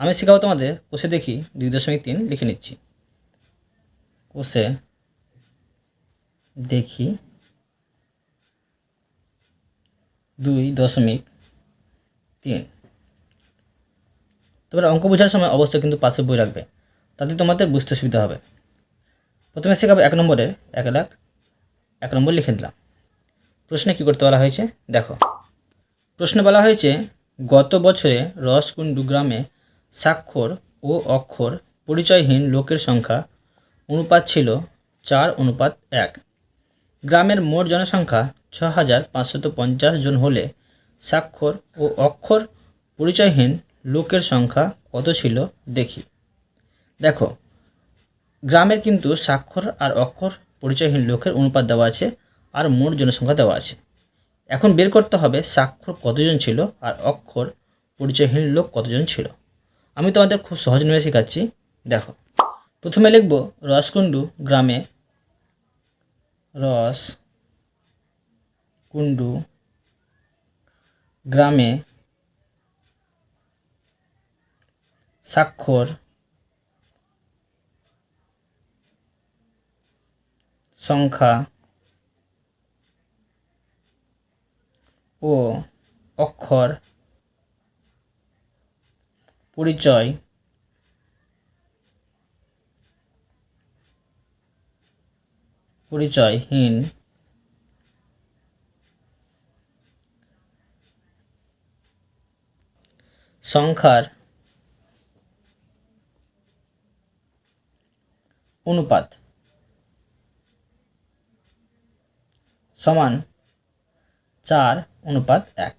আমি শেখাবো তোমাদের কোষে দেখি দুই দশমিক তিন লিখে নিচ্ছি। কোষে দেখি দুই দশমিক তিন। তোমরা অঙ্ক বোঝার সময় অবশ্যই কিন্তু পাশে বই রাখবে, তাতে তোমাদের বুঝতে সুবিধা হবে। প্রথমে শেখাবো এক নম্বরের এক লাখ, এক নম্বর লিখে দিলাম প্রশ্নে কী করতে বলা হয়েছে? দেখো। প্রশ্নে বলা হয়েছে, গত বছরে রসকুণ্ডু গ্রামে স্বাক্ষর ও অক্ষর পরিচয়হীন লোকের সংখ্যা অনুপাত ছিল চার অনুপাত এক। গ্রামের মোট জনসংখ্যা ছ হাজার পাঁচশত পঞ্চাশ জন হলে স্বাক্ষর ও অক্ষর পরিচয়হীন লোকের সংখ্যা কত ছিল দেখি। দেখো, গ্রামের কিন্তু স্বাক্ষর আর অক্ষর পরিচয়হীন লোকের অনুপাত দেওয়া আছে আর মোট জনসংখ্যা দেওয়া আছে। এখন বের করতে হবে স্বাক্ষর কতজন ছিল আর অক্ষর পরিচয়হীন লোক কতজন ছিল। আমি তোমাদের খুব সহজ নিয়ে শেখাচ্ছি। দেখো, প্রথমে লিখব রসকুণ্ডু গ্রামে। রস কুণ্ডু গ্রামে স্বাক্ষর সংখ্যা ও অক্ষর পরিচয়। পরিচয়হীন। সংখ্যার অনুপাত। সমান চার অনুপাত এক।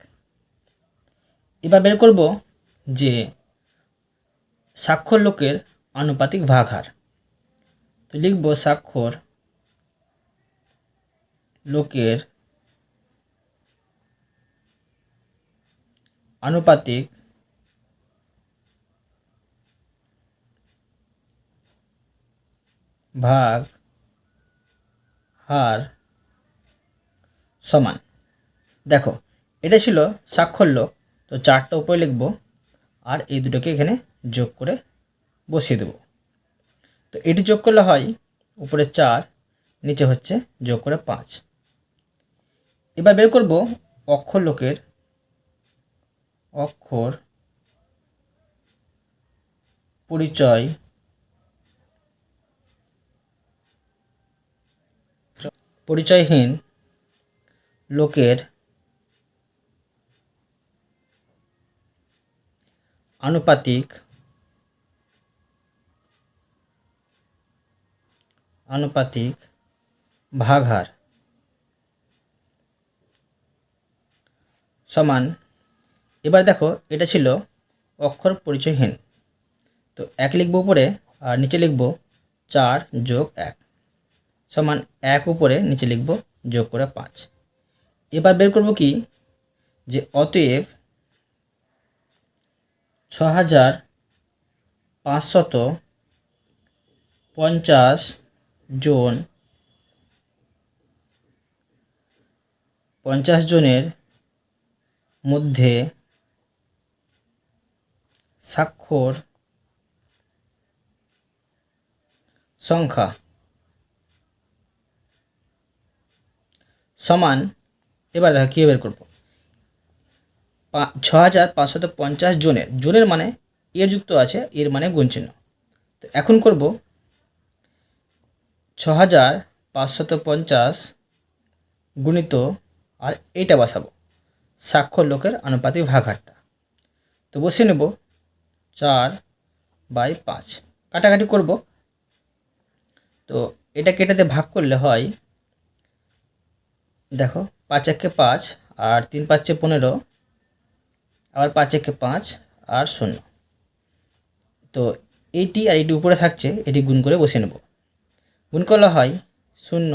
এবার বের করব যে স্বাক্ষর লোকের আনুপাতিক ভাগ হার তো লিখব স্বাক্ষর লোকের আনুপাতিক ভাগ হার সমান। দেখো, এটা ছিল স্বাক্ষর লোক। তো চারটা উপরে লিখব আর এই দুটোকে এখানে যোগ করে বসিয়ে দেব। তো এটি যোগ করলে হয় উপরে চার, নিচে হচ্ছে যোগ করে পাঁচ। এবার বের করব অক্ষর লোকের, অক্ষর পরিচয়। পরিচয়হীন লোকের আনুপাতিক আনুপাতিক ভাগহার সমান, এবার দেখো এটা ছিল অক্ষর পরিচয়হীন। তো এক লিখব উপরে আর নিচে লিখব চার যোগ এক সমান এক উপরে নিচে লিখব যোগ করে পাঁচ। এবার বের করব কি? যে অতএব ছ হাজার পাঁচশত পঞ্চাশ জন। পঞ্চাশ জনের মধ্যে স্বাক্ষর সংখ্যা সমান। এবার দেখো, কী বের করব? ছ হাজার পাঁচশত পঞ্চাশ জনের জনের মানে এর যুক্ত আছে, এর মানে গুণ চিহ্ন। তো এখন করব ছ হাজার পাঁচশত পঞ্চাশ গুণিত, আর এইটা বসাবো স্বাক্ষর লোকের আনুপাতিক ভাগহারটা। তো বসিয়ে নেব চার বাই পাঁচ। কাটাকাটি করব। তো এটা কেটাতে ভাগ করলে হয়, দেখো, পাঁচ একে পাঁচ, আর তিন পাঁচে পনেরো আবার পাঁচ একে পাঁচ আর শূন্য। তো এইটি আর এইটি উপরে থাকছে, এটি গুণ করে বসে নেব। গুণ করলে হয় শূন্য,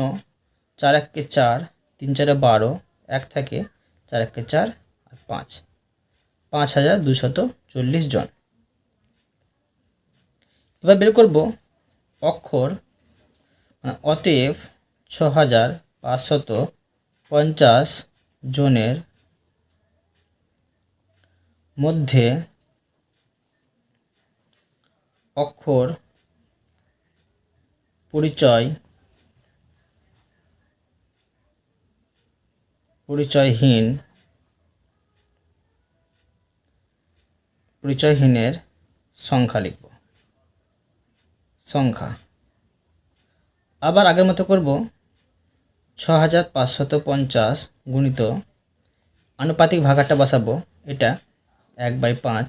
চার এককে চার, তিন চারে বারো, এক থাকে চার এককে চার আর পাঁচ। পাঁচ হাজার দুশত চল্লিশ জন। এবার বের করব অক্ষর মানে অতএব ছ হাজার পাঁচশত পঞ্চাশ জনের মধ্যে অক্ষর পরিচয় পরিচয়হীন পরিচয়হীনের সংখ্যা লিখব। সংখ্যা। আবার আগের মতো করব। ছ হাজার পাঁচশত পঞ্চাশ গুণিত আনুপাতিক ভাগাটা বসাবো। এটা এক বাই পাঁচ।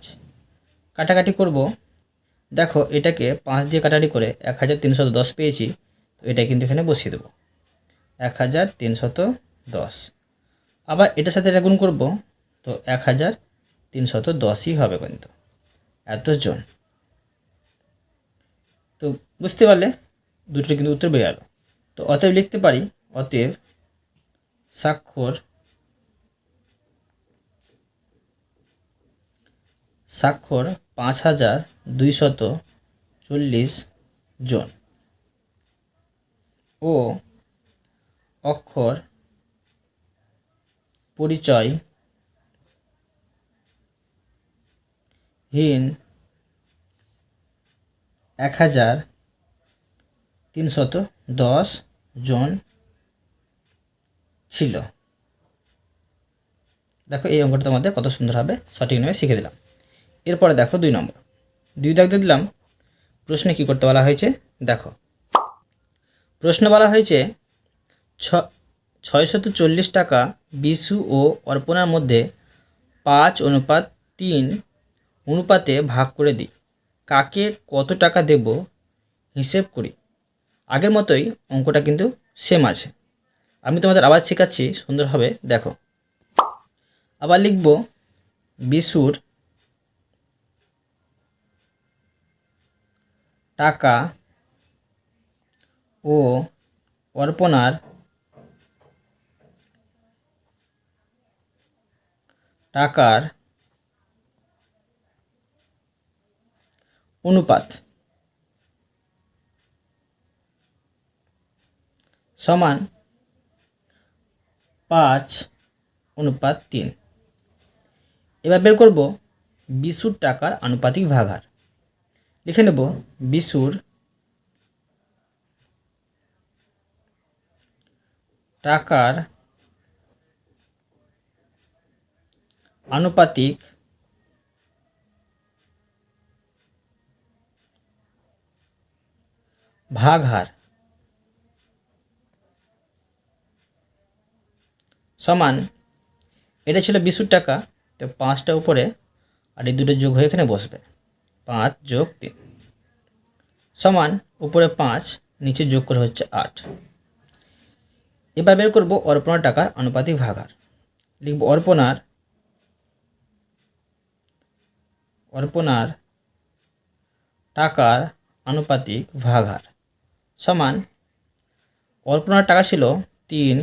কাটাকাটি করব। দেখো, এটাকে পাঁচ দিয়ে কাটাকাটি করে এক হাজার তিনশত দশ পেয়েছি, তো এটা কিন্তু এখানে বসিয়ে দেবো। এক হাজার তিনশত দশ। আবার এটার সাথে এটা গুণ করব, তো এক হাজার তিনশত দশই হবে কিন্তু। এতজন। তো বুঝতে পারলে দুটো কিন্তু উত্তর বেরিয়ে গেল তো অতএব লিখতে পারি, অতএব স্বাক্ষর স্বাক্ষর পাঁচ হাজার দুইশত চল্লিশ জন। ও অক্ষর পরিচয় হীন এক হাজার তিনশত দশ জন ছিল। দেখো এই অঙ্কটা তোমাদের কত সুন্দরভাবে সঠিক নামে শিখে দিলাম। এরপরে দেখো দুই নম্বর। দুই দাগ দিয়ে দিলাম। প্রশ্নে কী করতে বলা হয়েছে? দেখো। প্রশ্ন বলা হয়েছে ছয়শত চল্লিশ টাকা বিশু ও অর্পণার মধ্যে পাঁচ অনুপাত তিন অনুপাতে ভাগ করে দিই। কাকে কত টাকা দেব হিসেব করি। আগের মতোই অঙ্কটা কিন্তু সেম আছে। আমি তোমাদের আবার শেখাচ্ছি, সুন্দরভাবে দেখো। আবার লিখব বিশুর টাকা ও অর্পণার টাকার অনুপাত সমান পাঁচ অনুপাত তিন। এবার বের করব বিশুর টাকার আনুপাতিক ভাগার। লিখে নেব বিশুর টাকার আনুপাতিক ভাগহার সমান, এটা ছিল বিশুর টাকা, তো পাঁচটা উপরে আর এই দুটো যোগ হয়ে এখানে বসবে। পাঁচ যোগ তিন। সমান উপরে পাঁচ, নিচে যোগ করে হচ্ছে আট। এবার বের করব অর্পণার টাকার আনুপাতিক ভাগার। লিখব অর্পণার অর্পণার টাকার আনুপাতিক ভাগার। সমান অর্পণার টাকা ছিল তিন,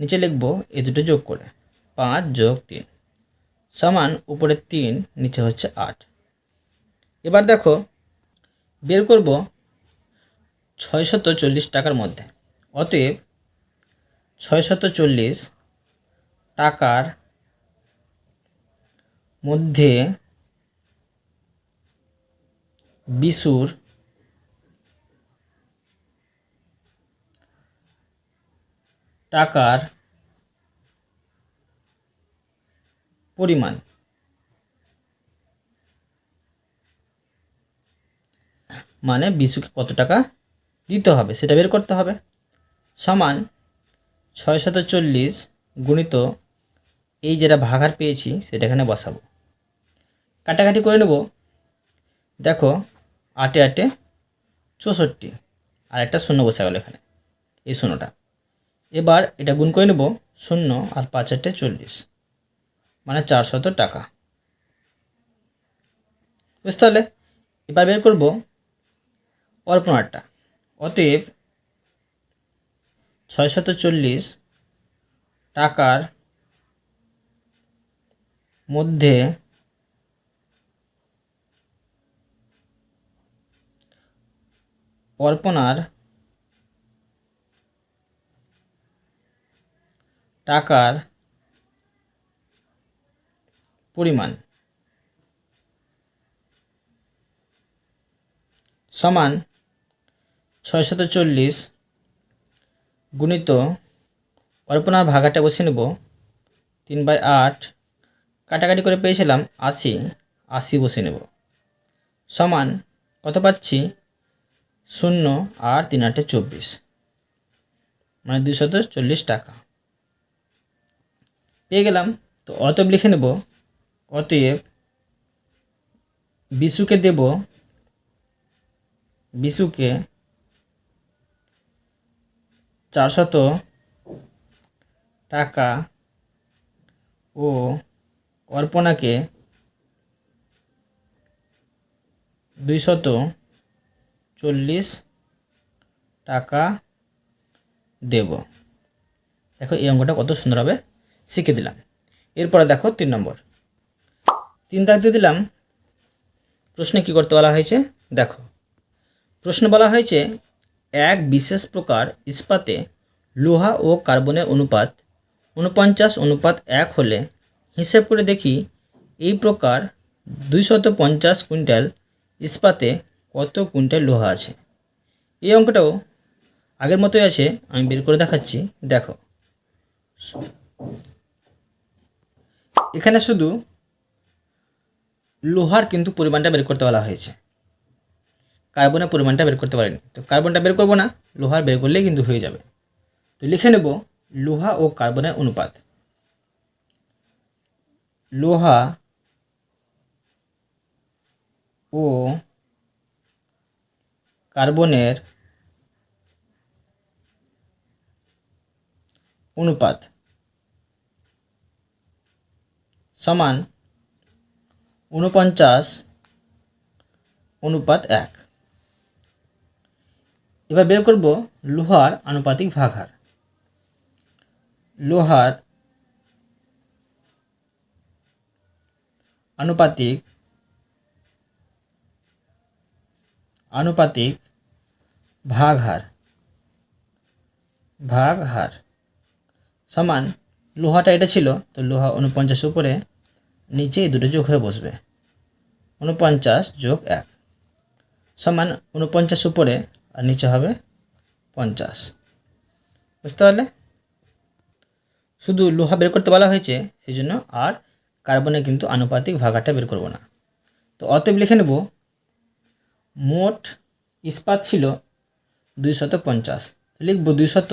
নিচে লিখব এই দুটো যোগ করে, পাঁচ যোগ তিন। সমান উপরে তিন, নিচে হচ্ছে আট। এবার দেখো, বের করব ছয়শত চল্লিশ টাকার মধ্যে। অতএব ছয়শত চল্লিশ টাকার মধ্যে বিশুর টাকার পরিমাণ মানে বিশুকে কত টাকা দিতে হবে, সেটা বের করতে হবে। সমান ছয় শত চল্লিশ গুণিত এই যেটা ভাগার পেয়েছি, সেটা এখানে বসাবো। কাটাকাটি করে নেব। দেখো, আটে আটে চৌষট্টি, আর একটা শূন্য বসে গেল এখানে, এই শূন্যটা। এবার এটা গুণ করে নেব শূন্য আর পাঁচ আটে চল্লিশ মানে চারশত টাকা। বুঝতে পারলে এবার বের করব অর্পণারটা। অতএব ছয়শত চল্লিশ টাকার মধ্যে অর্পণার টাকার পরিমাণ সমান ছয়শত চল্লিশ গুণিত অল্পনার ভাগাটা বসে নেব তিন বাই আট। কাটাকাটি করে পেয়েছিলাম আশি। আশি বসে নেব। সমান কত পাচ্ছি? শূন্য আর তিন আটে চব্বিশ। মানে দুশত চল্লিশ টাকা। পেয়ে গেলাম। তো অতএব লিখে নেব, অতএব বিশুকে দেব বিশুকে চারশত টাকা ও অর্পণাকে দুইশত চল্লিশ টাকা দেব। দেখো এই অঙ্কটা কত সুন্দরভাবে শিখে দিলাম। এরপরে দেখো তিন নম্বর। তিন দাগ দিয়ে দিলাম, প্রশ্নে কী করতে বলা হয়েছে? দেখো, প্রশ্নে বলা হয়েছে এক বিশেষ প্রকার ইস্পাতে লোহা ও কার্বনের অনুপাত উনপঞ্চাশ অনুপাত এক হলে হিসেব করে দেখি এই প্রকার দুইশত পঞ্চাশ কুইন্টাল ইস্পাতে কত কুইন্টাল লোহা আছে। এই অঙ্কটাও আগের মতোই আছে, আমি বের করে দেখাচ্ছি। দেখো। এখানে শুধু লোহার কিন্তু পরিমাণটা বের করতে বলা হয়েছে। কার্বনের পরিমাণটা বের করতে পারিনি। তো কার্বনটা বের করব না লোহার বের করলেই কিন্তু হয়ে যাবে। তো লিখে নেব লোহা ও কার্বনের অনুপাত। লোহা ও কার্বনের অনুপাত সমান উনপঞ্চাশ অনুপাত এক। এবার বের করব লোহার আনুপাতিক ভাগহার লোহার আনুপাতিক আনুপাতিক ভাগহার ভাগহার সমান লোহাটা এটা ছিল, তো লোহা উনপঞ্চাশ উপরে, নিচে দুটো যোগ হয়ে বসবে। উনপঞ্চাশ যোগ এক। সমান উনপঞ্চাশ উপরে আর নিচে হবে পঞ্চাশ। বুঝতে পারলে? শুধু লোহা বের করতে বলা হয়েছে সেই জন্য আর কার্বনে কিন্তু আনুপাতিক ভাগাটা বের করব না। তো অতএব লিখে নেব, মোট ইস্পাত ছিল দুইশত পঞ্চাশ। লিখব দুইশত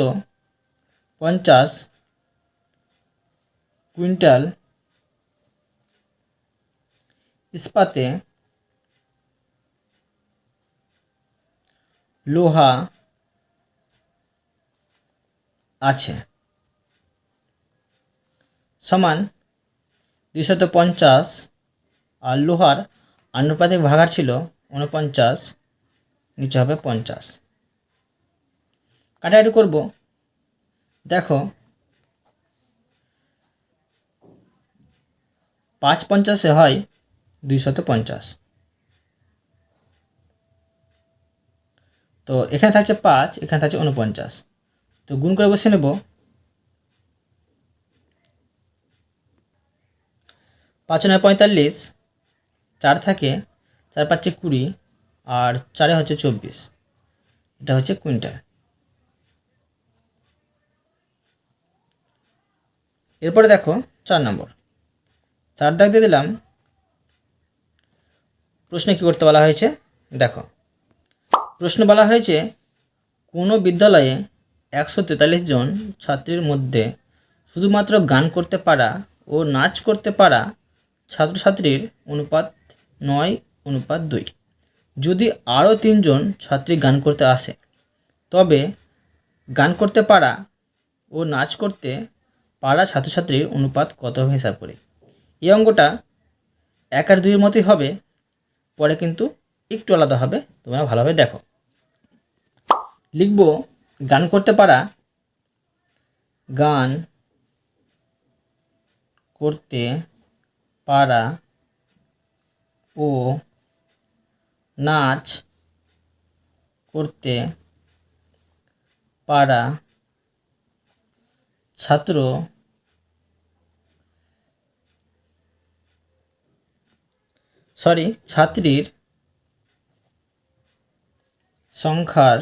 পঞ্চাশ কুইন্টাল ইস্পাতে লোহা আছে। সমান দুইশত পঞ্চাশ আর লোহার আনুপাতিক ভাগার ছিল উনপঞ্চাশ নিচে হবে পঞ্চাশ। কাটাকাটি করব। দেখো, পাঁচ পঞ্চাশে হয় দুইশত পঞ্চাশ। তো এখানে থাকছে পাঁচ, এখানে থাকছে উনপঞ্চাশ তো গুণ করে বসে নেব। পাঁচ নয় পঁয়তাল্লিশ, চার থাকে, চার পাঁচে কুড়ি, আর চারে হচ্ছে চব্বিশ। এটা হচ্ছে কুইন্টাল। এরপরে দেখো চার নম্বর। চার দাগ দিয়ে দিলাম। প্রশ্নে কী করতে বলা হয়েছে? দেখো। প্রশ্ন বলা হয়েছে, কোনো বিদ্যালয়ে একশো তেতাল্লিশ জন ছাত্রীর মধ্যে শুধুমাত্র গান করতে পারা ও নাচ করতে পারা ছাত্রছাত্রীর অনুপাত নয়, অনুপাত দুই। যদি আরও তিনজন ছাত্রী গান করতে আসে, তবে গান করতে পারা ও নাচ করতে পারা ছাত্রছাত্রীর অনুপাত কত হবে হিসাব করি। এই অঙ্কটা এক আর দুইয়ের মতোই হবে, পরে কিন্তু একটু আলাদা হবে, তোমরা ভালোভাবে দেখো। লিখব গান করতে পারা, গান করতে পারা ও নাচ করতে পারা ছাত্র সরি, ছাত্রীর সংখ্যার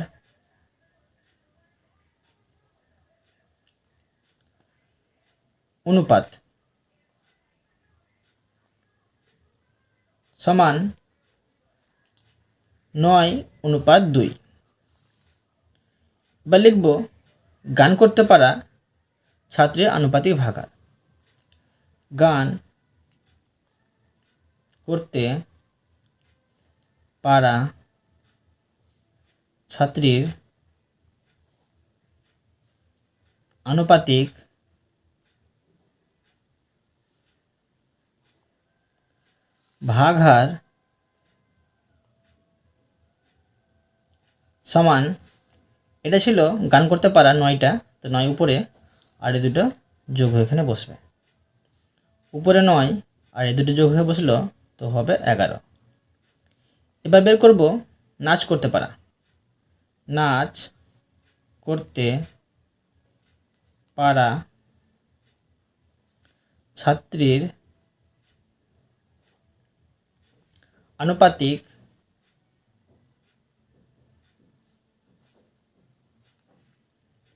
অনুপাত। সমান নয় অনুপাত দুই। বা লিখব, গান করতে পারা ছাত্রের আনুপাতিক ভাগার গান করতে পারা ছাত্রীর আনুপাতিক ভাগহার সমান, এটা ছিল গান করতে পারা নয়টা, তো নয় উপরে, আর এই দুটো যোগ এখানে বসবে। উপরে নয়, আর এই দুটো যোগ হয়ে বসল, তো হবে এগারো। এবার বের করব নাচ করতে পারা। নাচ করতে পারা ছাত্রীর আনুপাতিক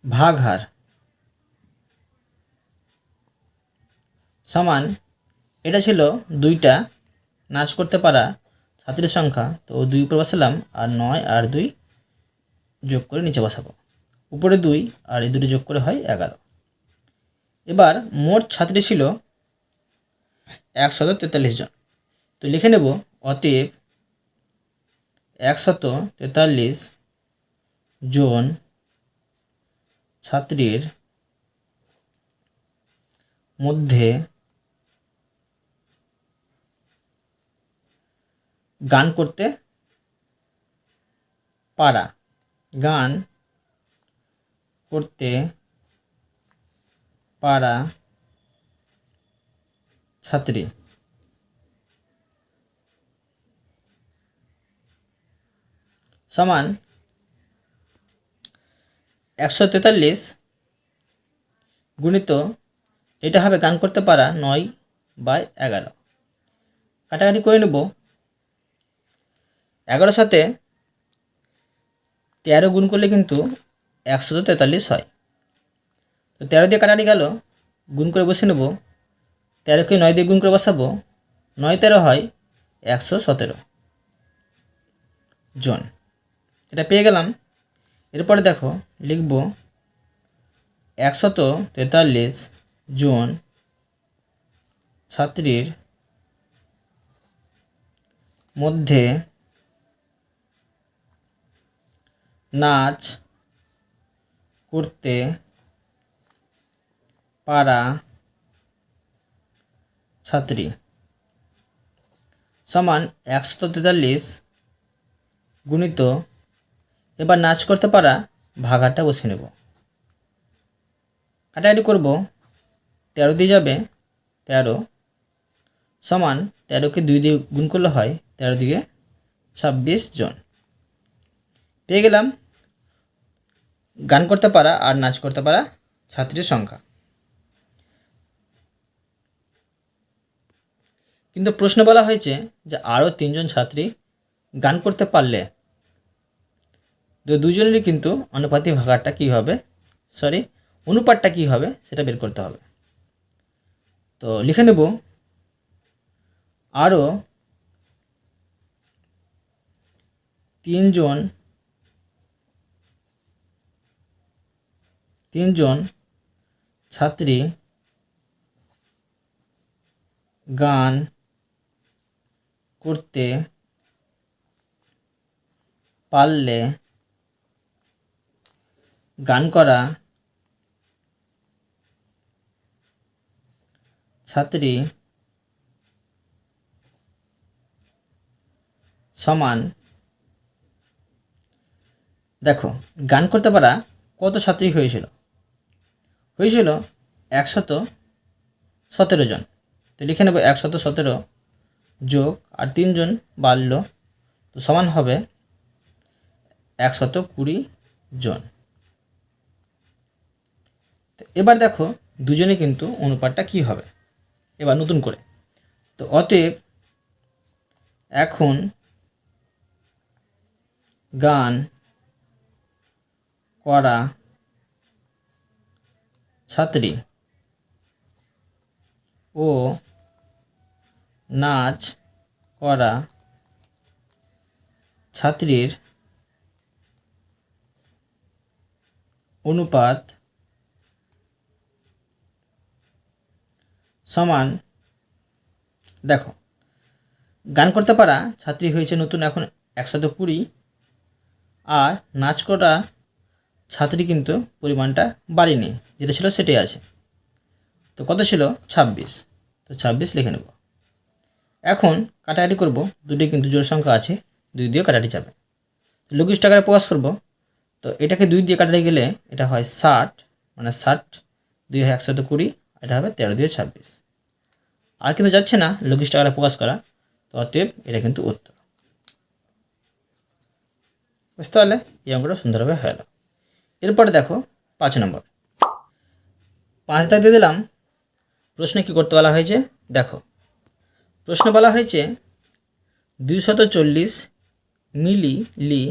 ভাগহার সমান এটা ছিল দুইটা। নাচ করতে পারা ছাত্রীর সংখ্যা। তো দুই উপরে বসালাম আর নয় আর দুই যোগ করে নিচে বসাবো। উপরে দুই আর এই দুটো যোগ করে হয় এগারো। এবার মোট ছাত্রী ছিল একশত তেতাল্লিশ জন। তো লিখে নেব অতএব একশত তেতাল্লিশ জন ছাত্রীর মধ্যে গান করতে পারা। গান করতে পারা ছাত্রী। সমান একশো তেতাল্লিশ গুণিত এটা হবে গান করতে পারা নয় বাই এগারো। কাটাকাটি করে নেব। এগারোর সাথে তেরো গুণ করলে কিন্তু একশো তেতাল্লিশ হয়। তো তেরো দিয়ে কাটাকাটি গেল। গুণ করে বসে নেব। তেরোকে নয় দিয়ে গুণ করে বসাবো। নয় তেরো হয় একশো সতেরো। জন। এটা পেয়ে গেলাম। এরপরে দেখো লিখব একশত তেতাল্লিশ জন ছাত্রীর মধ্যে নাচ করতে পারা ছাত্রী। সমান একশত তেতাল্লিশ গুণিত এবার নাচ করতে পারা ভাগাটা বসে নেব। কাটাকাটি করব, তেরো দিয়ে যাবে, তেরো সমান তেরোকে দুই দিয়ে গুণ করলে হয় তেরো দিকে ছাব্বিশ জন। পেয়ে গেলাম, গান করতে পারা আর নাচ করতে পারা ছাত্রীর সংখ্যা। কিন্তু প্রশ্ন বলা হয়েছে যে আরও তিনজন ছাত্রী গান করতে পারলে তো দুজনেরই কিন্তু অনুপাতিক ভাগারটা কী হবে? সরি অনুপাতটা কী হবে সেটা বের করতে হবে। তো লিখে নেব, আরও তিনজন তিনজন ছাত্রী গান করতে পারলে গান করা ছাত্রী সমান। দেখো, গান করতে পারা কত ছাত্রী হয়েছিল? হয়েছিল একশত সতেরো জন। তো লিখে নেব একশত সতেরো যোগ আর তিনজন বাড়ল। তো সমান হবে একশত কুড়ি জন। তো এবার দেখো দুজনে কিন্তু অনুপাতটা কি হবে? এবার নতুন করে। তো অতএব এখন গান করা ছাত্রী ও নাচ করা ছাত্রীর অনুপাত সমান, দেখো, গান করতে পারা ছাত্রী হয়েছে নতুন এখন একশত কুড়ি, আর নাচ করা ছাত্রী কিন্তু পরিমাণটা বাড়েনি, যেটা ছিল সেটাই আছে। তো কত ছিল? ছাব্বিশ। তো ছাব্বিশ লিখে নেব। এখন কাটাকাটি করব দুটি কিন্তু জোর সংখ্যা আছে, দুই দিয়ে কাটাটি যাবে। লঘিষ্ঠ আকারে প্রকাশ করব, তো এটাকে দুই দিয়ে কাটাতে গেলে এটা হয় ষাট মানে ষাট দুই হয় একশত কুড়ি, এটা হবে তেরো দিয়ে ছাব্বিশ। আর কিন্তু যাচ্ছে না লঘিষ্ঠ আকারে প্রকাশ করা। তো অতএব এটা কিন্তু উত্তর। বুঝতে পারলে? এই অঙ্কটা সুন্দরভাবে হয়ে গেল। এরপরে দেখো, পাঁচ নম্বর। পাঁচ দিয়ে দিলাম। প্রশ্নে কী করতে বলা হয়েছে? দেখো, প্রশ্ন বলা হয়েছে দুইশত চল্লিশ মিলি লি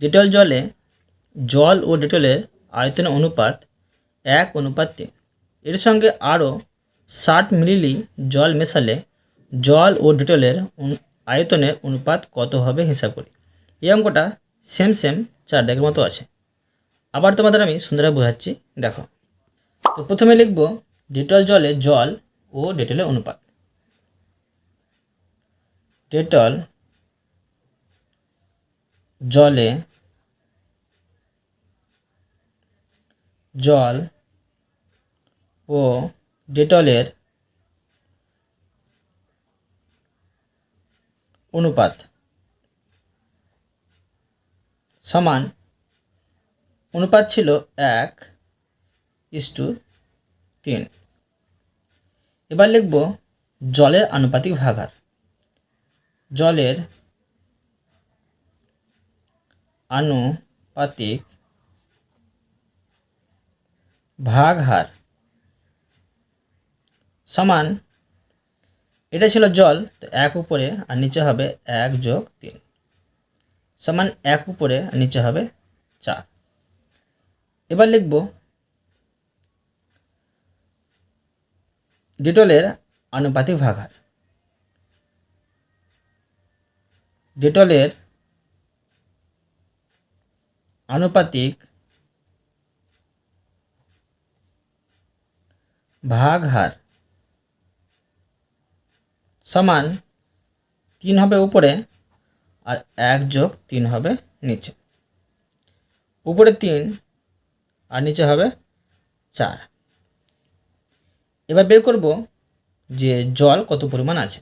ডেটল জলে জল ও ডেটলের আয়তনের অনুপাত এক অনুপাত তিন। এর সঙ্গে আরও ষাট মিলিলি জল মেশালে জল ও ডেটলের আয়তনের অনুপাত কত হবে হিসাব করি। এই অঙ্কটা সেম সেম চার দাগের মতো আছে। আবার তোমাদের আমি সুন্দরভাবে বোঝাচ্ছি। দেখো, তো প্রথমে লিখব ডেটল জলে জল ও ডেটলের অনুপাত। ডেটল জলে জল ও ডেটলের অনুপাত সমান অনুপাত ছিল এক ইস টু তিন। এবার লিখব জলের আনুপাতিক ভাগার জলের আনুপাতিক ভাগ হার সমান, এটা ছিল জল এক উপরে আর নিচে হবে এক যোগ তিন। সমান এক উপরে আর নিচে হবে চার। এবার লিখব, ডেটলের আনুপাতিক ভাগার ডেটলের আনুপাতিক ভাগ হার সমান তিন হবে উপরে আর এক যোগ তিন হবে নিচে। উপরে তিন আর নিচে হবে চার। এবার বের করব যে জল কত পরিমাণ আছে।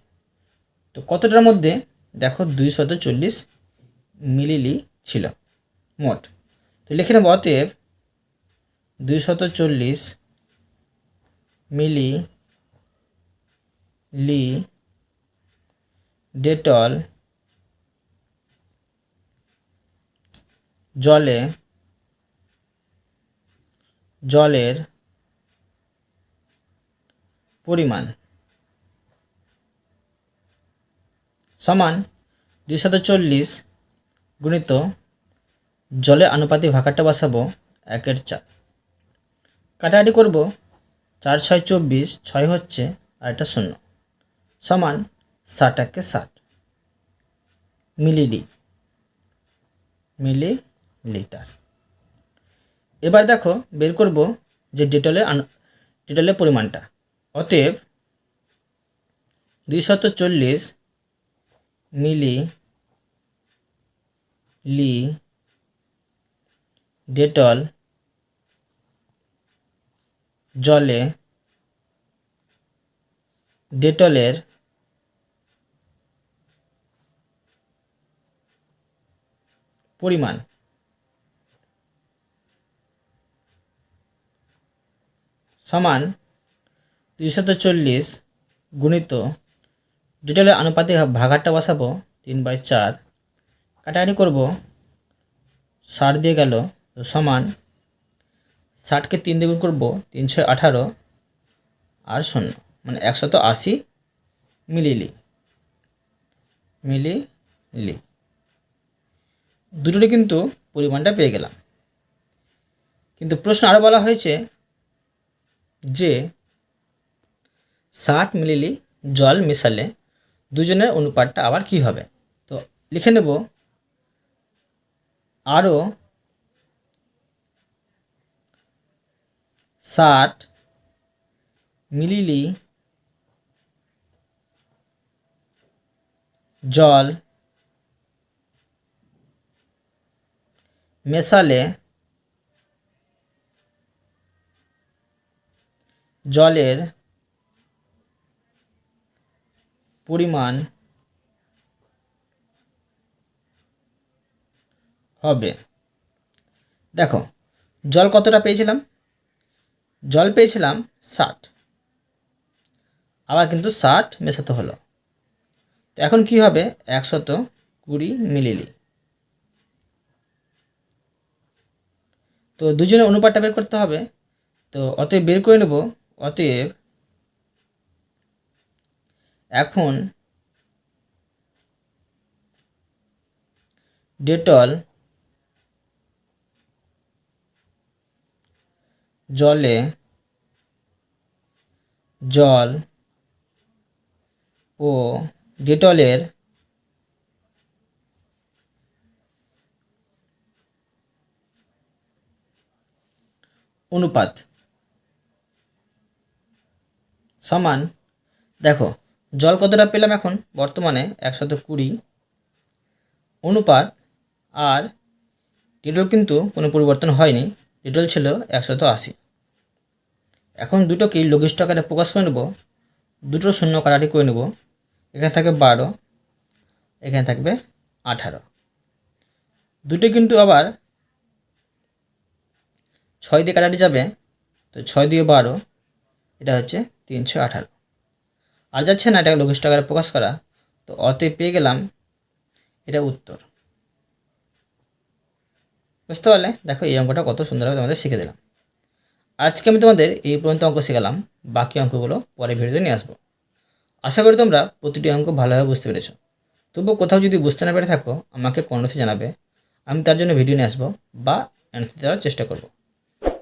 তো কতটার মধ্যে দেখো দুইশত চল্লিশ মিলিলি ছিল মোট। তো লিখে নেব অতএব দুইশত চল্লিশ মিলি লি ডেটল জলে, জলের পরিমাণ সমান দুইশত চল্লিশ গুণিত জলের আনুপাতিক ভাগারটা বসাবো একের চার। কাটাকাটি করব চার ছয় চব্বিশ, ছয় হচ্ছে আর একটা শূন্য। সমান ষাট একে ষাট। মিলিলি মিলি লিটার এবার দেখো, বের করব যে ডেটলের ডেটলের পরিমাণটা। অতএব দুইশত চল্লিশ মিলি লি ডেটল জলে ডেটলের পরিমাণ। সমান দুইশত চল্লিশ গুণিত ডিটেলের আনুপাতিক ভাগারটা বসাবো, তিন বাই চার। কাটাকাটি করব, ষাট দিয়ে গেল সমান ষাটকে তিন দ্বিগুণ করব, তিনশো আঠারো আর শূন্য মানে একশত আশি মিলিলি মিলিলি। দুটোরই কিন্তু পরিমাণটা পেয়ে গেলাম। কিন্তু প্রশ্ন আরও বলা হয়েছে যে ষাট মিলিলি জল মেশালে দুজনের অনুপাতটা আবার কি হবে? তো লিখে নেব আরও ষাট মিলিলি জল মেশালে জলের পরিমাণ হবে। দেখো, জল কতটা পেয়েছিলাম? জল পেয়েছিলাম ষাট। আবার কিন্তু ষাট মেশাতে হলো। তো এখন কি হবে? একশত কুড়ি মিলিলি। তো দুজনের অনুপাতটা বের করতে হবে। তো অতএব বের করে নেব, অতএব এখন ডেটল জলে জল ও ডেটলের অনুপাত। সমান, দেখো, জল কতটা পেলাম এখন? বর্তমানে একশত কুড়ি। অনুপাত, আর ডিটল কিন্তু কোনো পরিবর্তন হয়নি ডিটল ছিল একশত আশি। এখন দুটোকেই লঘিষ্ঠ আকারে প্রকাশ করে নেব, দুটো শূন্য কাটাটি করে নেব, এখানে থাকবে বারো, এখানে থাকবে আঠারো। দুটো কিন্তু আবার ছয় দিয়ে কাটাটি যাবে, তো ছয় দিয়ে বারো, এটা হচ্ছে তিনশো আঠারো। আর যাচ্ছে না, এটাকে লঘিষ্ঠ আকারে প্রকাশ করা, তো অতএব পেয়ে গেলাম, এটা উত্তর। বুঝতে পারলে? দেখো এই অঙ্কটা কত সুন্দরভাবে তোমাদের শিখে দিলাম। আজকে আমি তোমাদের এই পর্যন্ত অঙ্ক শেখালাম, বাকি অঙ্কগুলো পরে ভিডিওতে নিয়ে আসব। আশা করি তোমরা প্রতিটি অঙ্ক ভালোভাবে বুঝতে পেরেছ। তবুও কোথাও যদি বুঝতে না পেরে থাকো, আমাকে কমেন্টে জানাবে, আমি তার জন্য ভিডিও নিয়ে আসব বা অ্যান্সার দেওয়ার চেষ্টা করব।